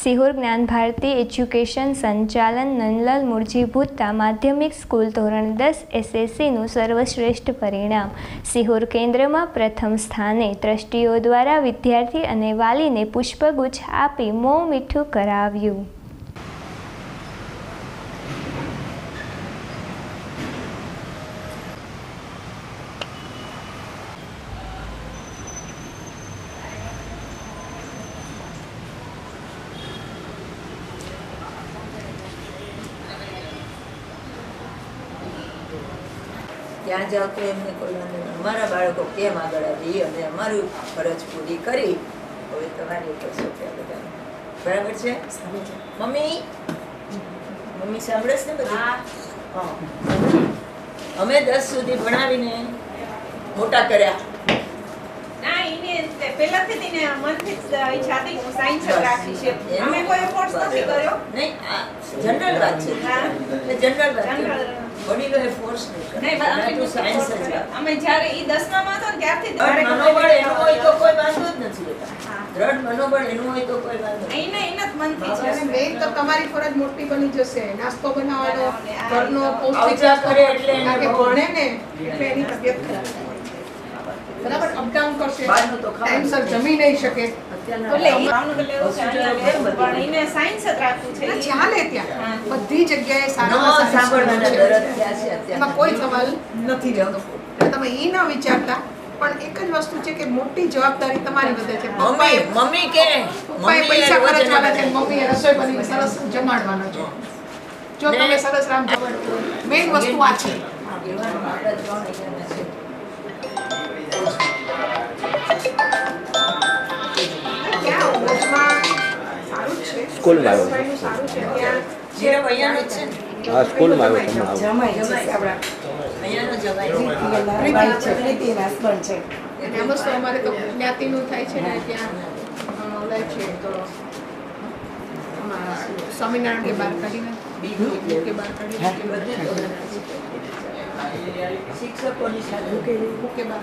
સિહોર જ્ઞાન ભારતી એજ્યુકેશન સંચાલન નંદલાલ મુરજી ભૂત્તા માધ્યમિક સ્કૂલ ધોરણ દસ એસએસસીનું સર્વશ્રેષ્ઠ પરિણામ. સિહોર કેન્દ્રમાં પ્રથમ સ્થાને ટ્રસ્ટીઓ દ્વારા વિદ્યાર્થી અને વાલીને પુષ્પગુચ્છ આપી મોં મીઠું કરાવ્યું. ત્યાં જાઓ તો એમને કોઈ વાંધો નહીં. અમારા બાળકો કેમ આગળ આવી? અને અમારું ફરજ પૂરી કરી. હવે તમારી કરશો ત્યાં બધા બરાબર છે? મમ્મી? મમ્મી સાંભળે ને બધું? હા. અમે દસ સુધી ભણાવીને મોટા કર્યા. પહેલાથી જ મનથી જ ઈચ્છા હતી હું સાયન્સ જ રાખીશ એમ. અમે કોઈ ફોર્સ નથી કર્યો. નહીં જનરલ વાત છે. જનરલ વાત. વડીલોએ ફોર્સ નહીં નહીં, અમે અમે તો સાયન્સ જ રાખ્યું. અમે જ્યારે ઈ દસમામાં હતો ને ત્યારથી જ દ્રઢ મારે મનોબળ એનું હોય તો કોઈ વાંધો જ નથી બેટા. દ્રઢ મનોબળ એનું હોય તો કોઈ વાંધો નથી. એને એના મનથી છે. અને તો તમારી ફરજ મોટી બની જશે. નાસ્તો બનાવવાનો ઘરનો પૌષ્ટિક કરે એટલે કે ભણે ને એટલે એની તબિયત ખરાબ. બરાબર? અપડાઉન કરશે. ટાઈમસર જમી નહીં શકે. બધી જગ્યાએ સારા કોઈ સવાલ નથી રહેતો. તમે એ ના વિચારતા પણ એક જ વસ્તુ છે કે મોટી જવાબદારી તમારી વધે છે. મમ્મી મમ્મી કે? પપ્પાએ પૈસા ખર્ચવાના છે. મમ્મીએ રસોઈ બની સરસ જમાડવાનો છે. જો તમે સરસ રામ જમાડો મેઇન વસ્તુ આ છે. Thank આપણા સ્કૂલમાં આવ્યો. છે. છે હા સ્કૂલમાં આવ્યો મસ્ત અમારે. તો જ્ઞાતિનું થાય છે ને ત્યાં છે તો સ્વામિનારાયણ કે બહાર કાઢીને બીજું કે બહાર કાઢીને શિક્ષકોની સાથે. કે બહાર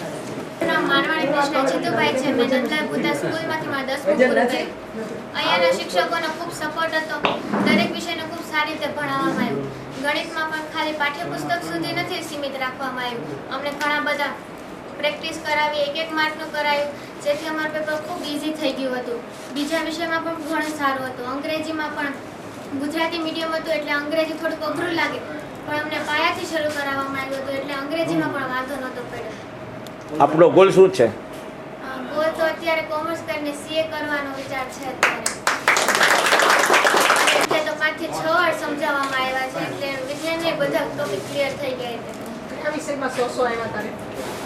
પહેલેથી. કૃષ્ણ જીતુભાઈ છે. મેં નંદલાલ બુદ્ધા સ્કૂલમાંથી મારું દસમું પૂરું કર્યું. અહીંયાના શિક્ષકોનો ખૂબ સપોર્ટ હતો. દરેક વિષયને ખૂબ સારી રીતે ભણાવવામાં આવ્યું. ગણિતમાં પણ ખાલી પાઠ્યપુસ્તક સુધી નથી સીમિત રાખવામાં આવ્યું. અમને ઘણા બધા પ્રેક્ટિસ કરાવી એક એક માર્કનું કરાયું જેથી અમારું પેપર ખૂબ ઇઝી થઈ ગયું હતું. બીજા વિષયમાં પણ ઘણું સારું હતું. અંગ્રેજીમાં પણ ગુજરાતી મીડિયમ હતું એટલે અંગ્રેજી થોડુંક અઘરું લાગે. પણ અમને પાયાથી શરૂ કરાવવામાં આવ્યું હતું એટલે અંગ્રેજીમાં પણ વાંધો નહોતો પડ્યો. આપણો ગોલ શું છે? ગોલ તો અત્યારે કોમર્સ કરીને સીએ કરવાનો વિચાર છે અત્યારે. એટલે તો પાંચથી છ વાર સમજાવવામાં આવ્યા છે એટલે વિજ્ઞાનને બધા ટોપિક ક્લિયર થઈ ગયા કયા વિષયમાં આવ્યા તારે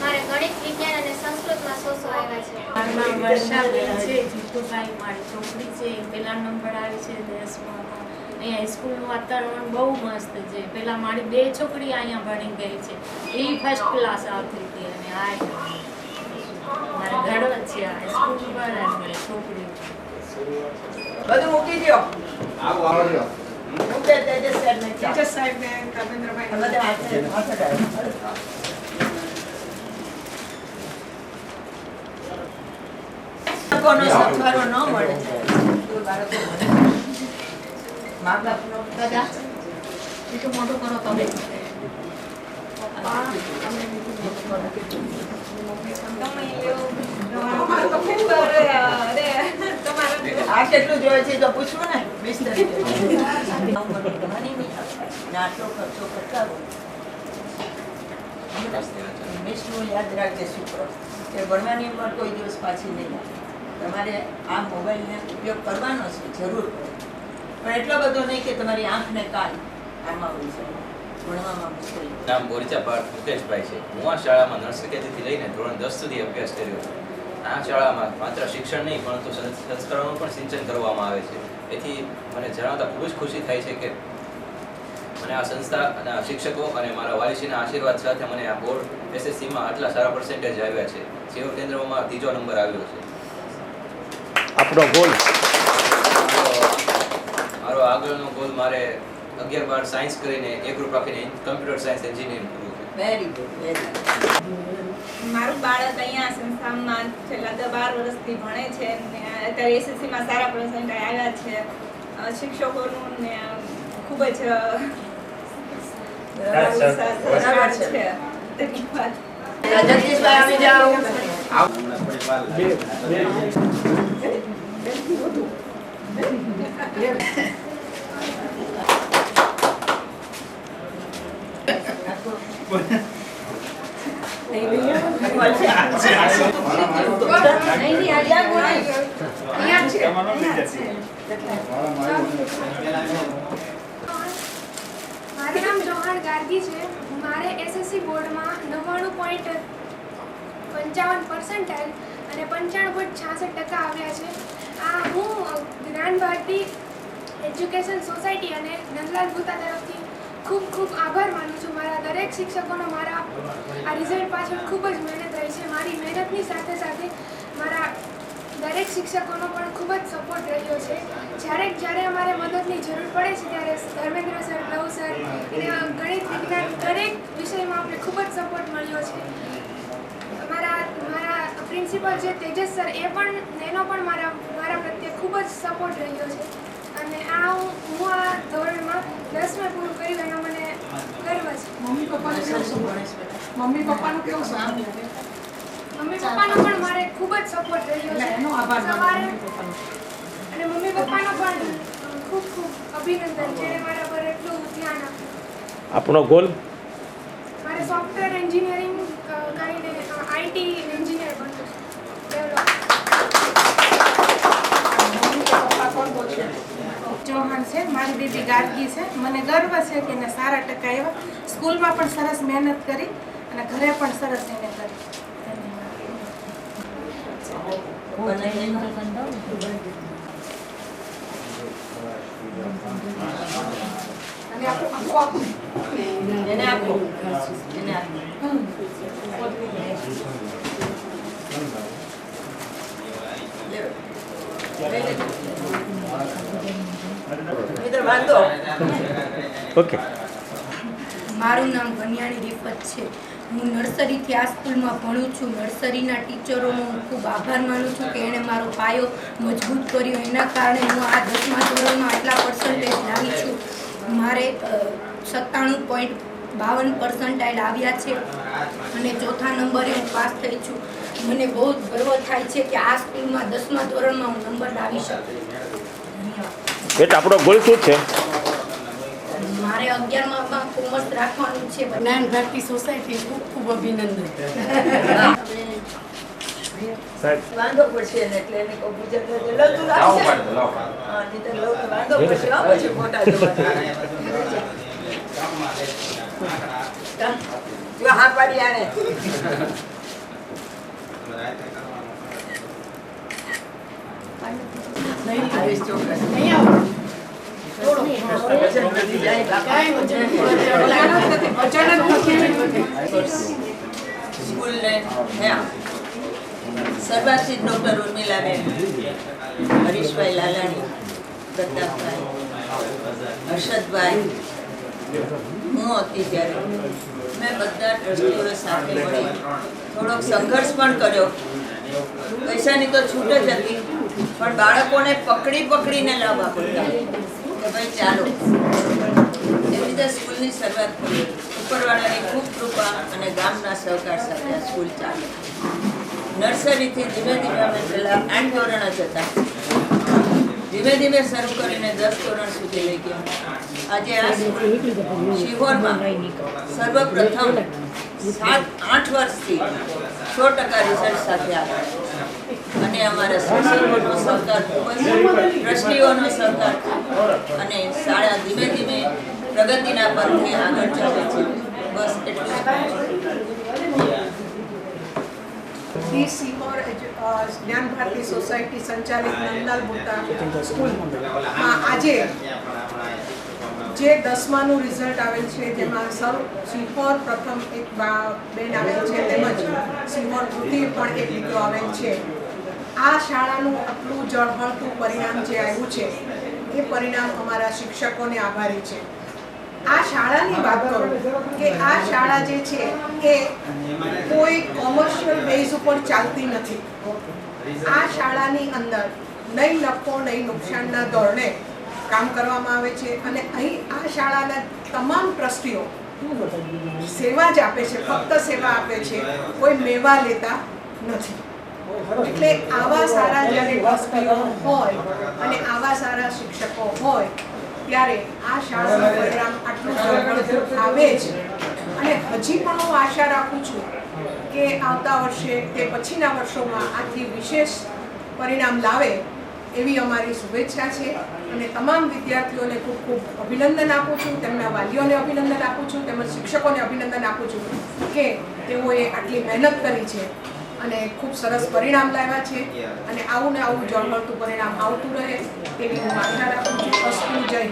મારે ગણિત વિજ્ઞાન અને સંસ્કૃતમાં સોસો આવ્યા છે. મારું નામ વર્ષાબેન છે જીતુભાઈ મારી છોકરી છે પહેલા નંબર આવી છે દસમાં અહીંયા સ્કૂલનું વાતાવરણ બહુ મસ્ત છે. પહેલા મારી બે છોકરી અહીંયા ભણી ગઈ છે. એ ફર્સ્ટ ક્લાસ આવતી હતી અને આ મારા ઘડો છે આ સ્કૂલ પર અને મારી બધું મૂકી દ્યો. મૂકે તેજસ સાહેબને ટીચર સાહેબ ને બધા. બાળકોનો સથવારો ન મળે તો બાળકો ભણે. મા બાપનો દાદા બીજું મોઢું કરો તમે પપ્પા તમે બીજું મોઢું કરો મમ્મી પણ તમે એવું તમારે તો ખૂબ અરે અરે તમારે આ કેટલું જોઈએ છે તો પૂછવું ને વીસ તરીકે. ને આટલો ખર્ચો હોય હંમેશનું યાદ રાખજે શુક્ર કે ભણવાની ઉંમર કોઈ દિવસ પાછી નહીં આવે તમારે આ મોબાઈલને ઉપયોગ કરવાનો છે જરૂર પડે પણ એટલો બધો નહીં કે તમારી આંખને કાન આમાં હોય છે. ભણવામાં મુશ્કેલી. નામ બોરચા પાર્થ મુકેશભાઈ છે. હું આ શાળામાં નર્સરી લઈને ધોરણ દસ સુધી અભ્યાસ કર્યો આ શાળામાં માત્ર શિક્ષણ નહીં પરંતુ સંસ- સંસ્કારોનું પણ સિંચન કરવામાં આવે છે. એથી મને જણાવતા ખૂબ જ ખુશી થાય છે કે મને અને આ સંસ્થા અને આ શિક્ષકો અને મારા વાલીશ્રીના આશીર્વાદ સાથે મને આ બોર્ડ એસએસસીમાં આટલા સારા પર્સેન્ટેજ આવ્યા છે. સેવા કેન્દ્રમાં ત્રીજો નંબર આવ્યો છે. આપણો ગોલ મારો આગળનો ગોલ મારે અગિયાર બાર સાયન્સ કરીને એકરૂપ ગ્રુપ રાખીને કમ્પ્યુટર સાયન્સ એન્જિનિયરિંગ કરવું વેરી ગુડ વેરી મારું બાળક અહીંયા સંસ્થામાં છેલ્લા દસ બાર વર્ષથી ભણે છે અત્યારે એસએસસીમાં સારા પર્સન્ટ આવ્યા છે શિક્ષકોનું ને ખૂબ જ છે. ધન્યવાદ જગદીશભાઈ આવી જાઓ મારું નામ ચૌહાણ ગાર્ગી છે. મારે એસએસસી બોર્ડમાં નવ્વાણું પોઈન્ટ પંચાવન પર્સન્ટાઇલ અને પંચાણું પોઈન્ટ છાસઠ ટકા આવ્યા છે. આ હું જ્ઞાન એજ્યુકેશન સોસાયટી અને નંદલાલ ભૂતા તરફથી ખૂબ ખૂબ આભાર માનું છું મારા દરેક શિક્ષકોનો મારા આ રિઝલ્ટ પાછળ ખૂબ જ મહેનત રહી છે. મારી મહેનતની સાથે સાથે મારા દરેક શિક્ષકોનો પણ ખૂબ જ સપોર્ટ રહ્યો છે. જ્યારે જ્યારે અમારે મદદની જરૂર પડે છે, ત્યારે ધર્મેન્દ્ર સર લવ સર અને ગણિત, વિજ્ઞાન દરેક વિષયમાં અમને ખૂબ જ સપોર્ટ મળ્યો છે. મારા મારા પ્રિન્સિપલ છે તેજસ સર, એ પણ, એનો પણ મારા મારા પ્રત્યે ખૂબ જ સપોર્ટ રહ્યો છે. અને આ હું આ ધોરણમાં દસમે પૂરું કર્યું એનો મને મમ્મી પપ્પાનું કેવું સંભાળે છે મમ્મી પપ્પાનું કેવું સંભાળે મમ્મી પપ્પાનો પણ મારે ખૂબ જ સપોર્ટ રહ્યો છે. એનો આભાર માનો સવારે પપ્પાનો. અને મમ્મી પપ્પાનો પણ ખૂબ ખૂબ અભિનંદન. જેણે મારા પર એટલું ધ્યાન આપ્યું. આપણો ગોલ મારે સોફ્ટવેર એન્જિનિયરિંગ કરીને આઈટી એન્જિનિયર બનવું છે ડેવલપ મમ્મી કે પપ્પા કોણ બોલશે ચૌહાણ છે મારી બેબી ગાર્ગી છે. મને ગર્વ છે કે એને સારા ટકા આવ્યા સ્કૂલમાં પણ સરસ મહેનત કરી અને ઘરે પણ સરસ એને કરી. અને આખું ઓકે. મારું નામ કન્યાણી રીફત છે. હું નર્સરીથી આ સ્કૂલમાં ભણું છું. નર્સરીના ટીચરોનો હું ખૂબ આભાર માનું છું કે એણે મારો પાયો મજબૂત કર્યો. એના કારણે હું આ દસમા ધોરણમાં આટલા પર્સન્ટેજ લાવી છું. મારે સત્તાણું પોઈન્ટ બાવન પર્સન્ટાઇલ આવ્યા છે અને ચોથા નંબરે હું પાસ થઈ છું. મને બહુ જ ગર્વ થાય છે કે આ સ્કૂલમાં દસમા ધોરણમાં હું નંબર લાવી શકું. બેટા આપણો ગોલ શું છે? મારે અગિયારમાં કોમર્સ રાખવાનું છે જ્ઞાન ભારતી સોસાયટી ખૂબ ખૂબ અભિનંદન. વાંધો પડશે એટલે એને બીજા ઘરે હા વાંધો પડશે. પછી જો હા પાડી આને આવીશ ચોક્કસ નહીં આવો થોડો વજન વધી જાય બાપા. કાંઈ વજન નથી અચાનક નથી સ્કૂલને હ્યા સર્વાસી ડોક્ટર ઉર્મિલાબેન હરીશભાઈ લાલાણી પ્રતાપભાઈ હર્ષદભાઈ હું હતી ત્યારે મેં બધા ટ્રસ્ટીઓ સાથે મળી થોડોક સંઘર્ષ પણ કર્યો પૈસાની તો છૂટ જ હતી પણ બાળકોને પકડી પકડીને લાવવા પડતા. કે ભાઈ ચાલો. એવી રીતે સ્કૂલની શરૂઆત કરી. ઉપરવાળાની ખૂબ કૃપા અને ગામના સહકાર સાથે સ્કૂલ ચાલે. નર્સરીથી ધીમે ધીમે અમે પહેલાં આઠ ધોરણ જ હતા. ધીમે ધીમે શરૂ કરીને દસ ધોરણ સુધી લઈ ગયા. આજે આ શિહોરમાં સર્વપ્રથમ સાત, આઠ વર્ષથી સો ટકા રિઝલ્ટ સાથે આગળ અને અમારા સોસાયટીનો સહકાર ખૂબ જ ટ્રસ્ટીઓનો સહકાર અને શાળા ધીમે ધીમે પ્રગતિના પંથે આગળ ચાલે છે. બસ એટલું અ, જ્ઞાન ભારતી સોસાયટી સંચાલિત નંદલાલ મોટા સ્કૂલમાં આજે જે દસમાનું રિઝલ્ટ આવેલ છે જેમાં સૌ સિંહોર પ્રથમ એક બેન આવેલ છે તેમજ સિંહોર કૃતિ પણ એક દીકરો આવેલ છે. આ શાળાનું આટલું જળહળતું પરિણામ જે આવ્યું છે, એ પરિણામ અમારા શિક્ષકોને આભારી છે. આ શાળાની વાત કરું કે આ શાળા જે છે, એ કોઈ કોમર્શિયલ બેઝ ઉપર ચાલતી નથી. આ શાળાની અંદર નહીં નફો નહીં નુકસાનના ધોરણે કામ કરવામાં આવે છે અને અહીં આ શાળાના તમામ ટ્રસ્ટીઓ સેવા જ આપે છે, ફક્ત સેવા આપે છે, કોઈ મેવા લેતા નથી. એટલે આવા સારા જ્યારે ટ્રસ્ટીઓ હોય અને આવા સારા શિક્ષકો હોય, ત્યારે આ શાળાનું પરિણામ આટલું સરળ આવે જ. અને હજી પણ હું આશા રાખું છું કે આવતા વર્ષે કે પછીના વર્ષોમાં આથી વિશેષ પરિણામ લાવે એવી અમારી શુભેચ્છા છે. અને તમામ વિદ્યાર્થીઓને ખૂબ ખૂબ અભિનંદન આપું છું, તેમના વાલીઓને અભિનંદન આપું છું, તેમજ શિક્ષકોને અભિનંદન આપું છું કે તેઓએ આટલી મહેનત કરી છે. અને ખૂબ સરસ પરિણામ લાવ્યા છે. અને આવું ને આવું જળમળતું પરિણામ આવતું રહે તેવી હું આશા રાખું છું. અસ્તુ જય